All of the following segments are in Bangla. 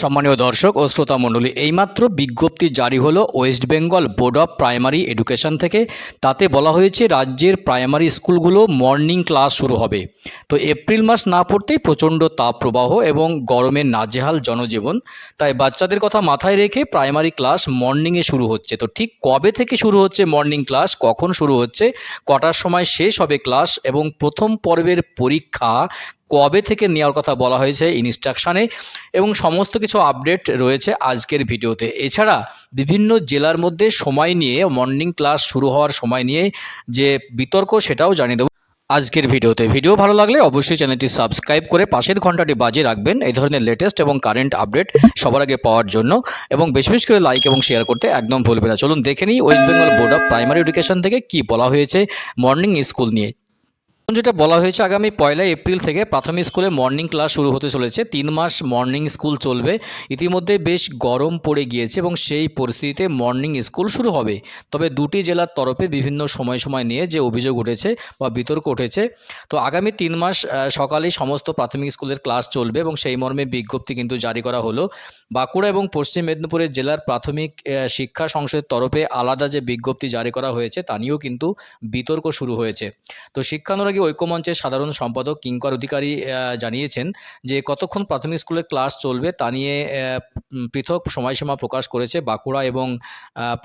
সম্মানীয় দর্শক ও শ্রোতা মণ্ডলী, এইমাত্র বিজ্ঞপ্তি জারি হলো West Bengal Board of Primary Education থেকে। তাতে বলা হয়েছে, রাজ্যের প্রাইমারি স্কুলগুলো মর্নিং ক্লাস শুরু হবে। তো এপ্রিল মাস না পড়তেই প্রচণ্ড তাপপ্রবাহ এবং গরমের নাজেহাল জনজীবন। তাই বাচ্চাদের কথা মাথায় রেখে প্রাইমারি ক্লাস মর্নিংয়ে শুরু হচ্ছে। তো ঠিক কবে থেকে শুরু হচ্ছে মর্নিং ক্লাস, কখন শুরু হচ্ছে, কটার সময় শেষ হবে ক্লাস এবং প্রথম পর্বের পরীক্ষা কবে থেকে নেওয়ার কথা বলা হয়েছে ইনস্ট্রাকশানে এবং সমস্ত কিছু আপডেট রয়েছে আজকের ভিডিওতে। এছাড়া বিভিন্ন জেলার মধ্যে সময় নিয়ে মর্নিং ক্লাস শুরু হওয়ার সময় নিয়ে যে বিতর্ক সেটাও জানিয়ে দেবো আজকের ভিডিওতে। ভিডিও ভালো লাগলে অবশ্যই চ্যানেলটি সাবস্ক্রাইব করে পাশের ঘন্টাটি বাজিয়ে রাখবেন এই ধরনের লেটেস্ট এবং কারেন্ট আপডেট সবার আগে পাওয়ার জন্য এবং বেশি বেশি করে লাইক এবং শেয়ার করতে একদম ভুলবে না। চলুন দেখে নিই West Bengal Board of Primary Education থেকে কি বলা হয়েছে মর্নিং স্কুল নিয়ে। যেটা বলা হয়েছে, আগামী পয়লা এপ্রিল থেকে প্রাথমিক স্কুলে মর্নিং ক্লাস শুরু হতে চলেছে। তিন মাস মর্নিং স্কুল চলবে। ইতিমধ্যে বেশ গরম পড়ে গিয়েছে এবং সেই পরিস্থিতিতে মর্নিং স্কুল শুরু হবে। তবে দুটি জেলার তরফে বিভিন্ন সময় সময় নিয়ে যে অভিযোগ উঠেছে বা বিতর্ক উঠেছে, তো আগামী তিন মাস সকালেই সমস্ত প্রাথমিক স্কুলের ক্লাস চলবে এবং সেই মর্মে বিজ্ঞপ্তি কিন্তু জারি করা হলো। বাঁকুড়া এবং পশ্চিম মেদিনীপুরের জেলার প্রাথমিক শিক্ষা সংসদের তরফে আলাদা যে বিজ্ঞপ্তি জারি করা হয়েছে, তা নিয়েও কিন্তু বিতর্ক শুরু হয়েছে। তো শিক্ষানুরাগী ঐক্যমঞ্চের সাধারণ সম্পাদক কিঙ্কর অধিকারী জানিয়েছেন যে কতক্ষণ প্রাথমিক স্কুলের ক্লাস চলবে তা নিয়ে পৃথক সময়সীমা প্রকাশ করেছে বাঁকুড়া এবং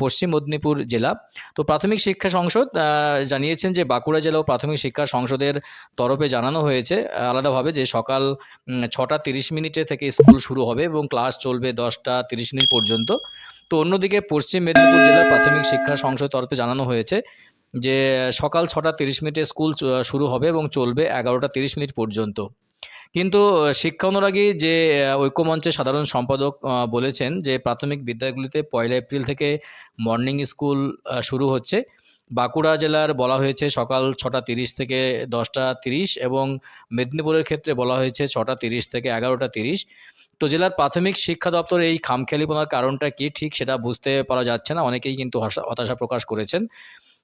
পশ্চিম মেদিনীপুর জেলা। তো প্রাথমিক শিক্ষা সংসদ জানিয়েছেন যে বাঁকুড়া জেলা ও প্রাথমিক শিক্ষা সংসদের তরফে জানানো হয়েছে, আলাদাভাবে যে সকাল ছটা তিরিশ মিনিটে থেকে স্কুল শুরু হবে এবং ক্লাস চলবে দশটা তিরিশ মিনিট পর্যন্ত। তো অন্যদিকে পশ্চিম মেদিনীপুর জেলার প্রাথমিক শিক্ষা সংসদের তরফে জানানো হয়েছে যে সকাল ছটা তিরিশ মিনিটে স্কুল শুরু হবে এবং চলবে এগারোটা তিরিশ মিনিট পর্যন্ত। কিন্তু শিক্ষা অনুরাগী যে ঐক্যমঞ্চের সাধারণ সম্পাদক বলেছেন যে, প্রাথমিক বিদ্যালয়গুলিতে পয়লা এপ্রিল থেকে মর্নিং স্কুল শুরু হচ্ছে। বাঁকুড়া জেলার বলা হয়েছে সকাল ছটা তিরিশ থেকে দশটা তিরিশ এবং মেদিনীপুরের ক্ষেত্রে বলা হয়েছে ছটা তিরিশ থেকে এগারোটা তিরিশ। তো জেলার প্রাথমিক শিক্ষা দপ্তর এই খামখেয়ালিপনার কারণটা কি ঠিক সেটা বুঝতে পারা যাচ্ছে না। অনেকেই কিন্তু হতাশা প্রকাশ করেছেন।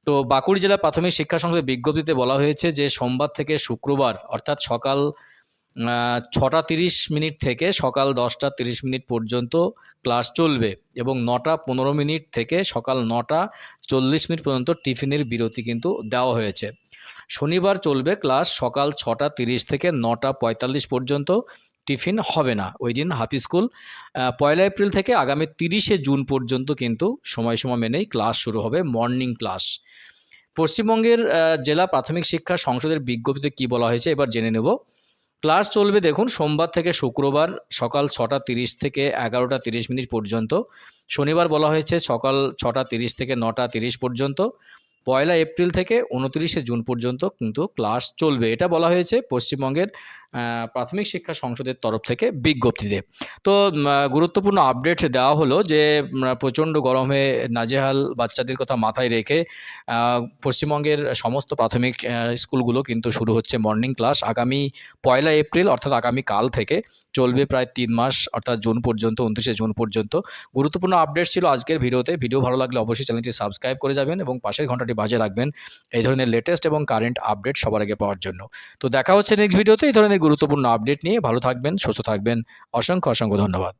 তো বাঁকুড়া জেলা প্রাথমিক শিক্ষা সংসদের বিজ্ঞপ্তিতে বলা হয়েছে যে সোমবার থেকে শুক্রবার, অর্থাৎ সকাল ছটা তিরিশ মিনিট থেকে সকাল দশটা তিরিশ মিনিট পর্যন্ত ক্লাস চলবে এবং নটা পনেরো মিনিট থেকে সকাল নটা চল্লিশ মিনিট পর্যন্ত টিফিনের বিরতি কিন্তু দেওয়া হয়েছে। শনিবার চলবে ক্লাস সকাল ছটা তিরিশ থেকে নটা পঁয়তাল্লিশ পর্যন্ত টিফিন হবে না ওই দিন হাফ স্কুল। পয়লা এপ্রিল থেকে আগামী তিরিশে জুন পর্যন্ত কিন্তু সময়সীমা মেনেই ক্লাস শুরু হবে মর্নিং ক্লাস পশ্চিমবঙ্গের জেলা প্রাথমিক শিক্ষা সংসদের বিজ্ঞপ্তিতে কি বলা হয়েছে এবার জেনে নেব। ক্লাস চলবে দেখুন সোমবার থেকে শুক্রবার সকাল ছটা তিরিশ থেকে এগারোটা তিরিশ মিনিট পর্যন্ত। শনিবার বলা হয়েছে সকাল ছটা তিরিশ থেকে নটা তিরিশ পর্যন্ত। পয়লা এপ্রিল থেকে উনত্রিশে জুন পর্যন্ত কিন্তু ক্লাস চলবে। এটা বলা হয়েছে পশ্চিমবঙ্গের প্রাথমিক শিক্ষা সংসদের তরফ থেকে বিজ্ঞপ্তিতে। তো গুরুত্বপূর্ণ আপডেট দেওয়া হলো যে প্রচণ্ড গরমে নাজেহাল বাচ্চাদের কথা মাথায় রেখে পশ্চিমবঙ্গের সমস্ত প্রাথমিক স্কুলগুলো কিন্তু শুরু হচ্ছে মর্নিং ক্লাস আগামী পয়লা এপ্রিল, অর্থাৎ আগামী কাল থেকে চলবে প্রায় তিন মাস, অর্থাৎ জুন পর্যন্ত, উনত্রিশে জুন পর্যন্ত। গুরুত্বপূর্ণ আপডেট ছিল আজকের ভিডিওতে। ভিডিও ভালো লাগলে অবশ্যই চ্যানেলটি সাবস্ক্রাইব করে যাবেন এবং পাশের ঘন্টাটি বাজিয়ে রাখবেন। এই ধরনের লেটেস্ট এবং কারেন্ট আপডেট সবার আগে পাওয়ার জন্য। তো দেখা হচ্ছে নেক্সট ভিডিওতে এই ধরনের গুরুত্বপূর্ণ আপডেট নিয়ে ভালো থাকবেন সুস্থ থাকবেন। অসংখ্য অসংখ্য ধন্যবাদ।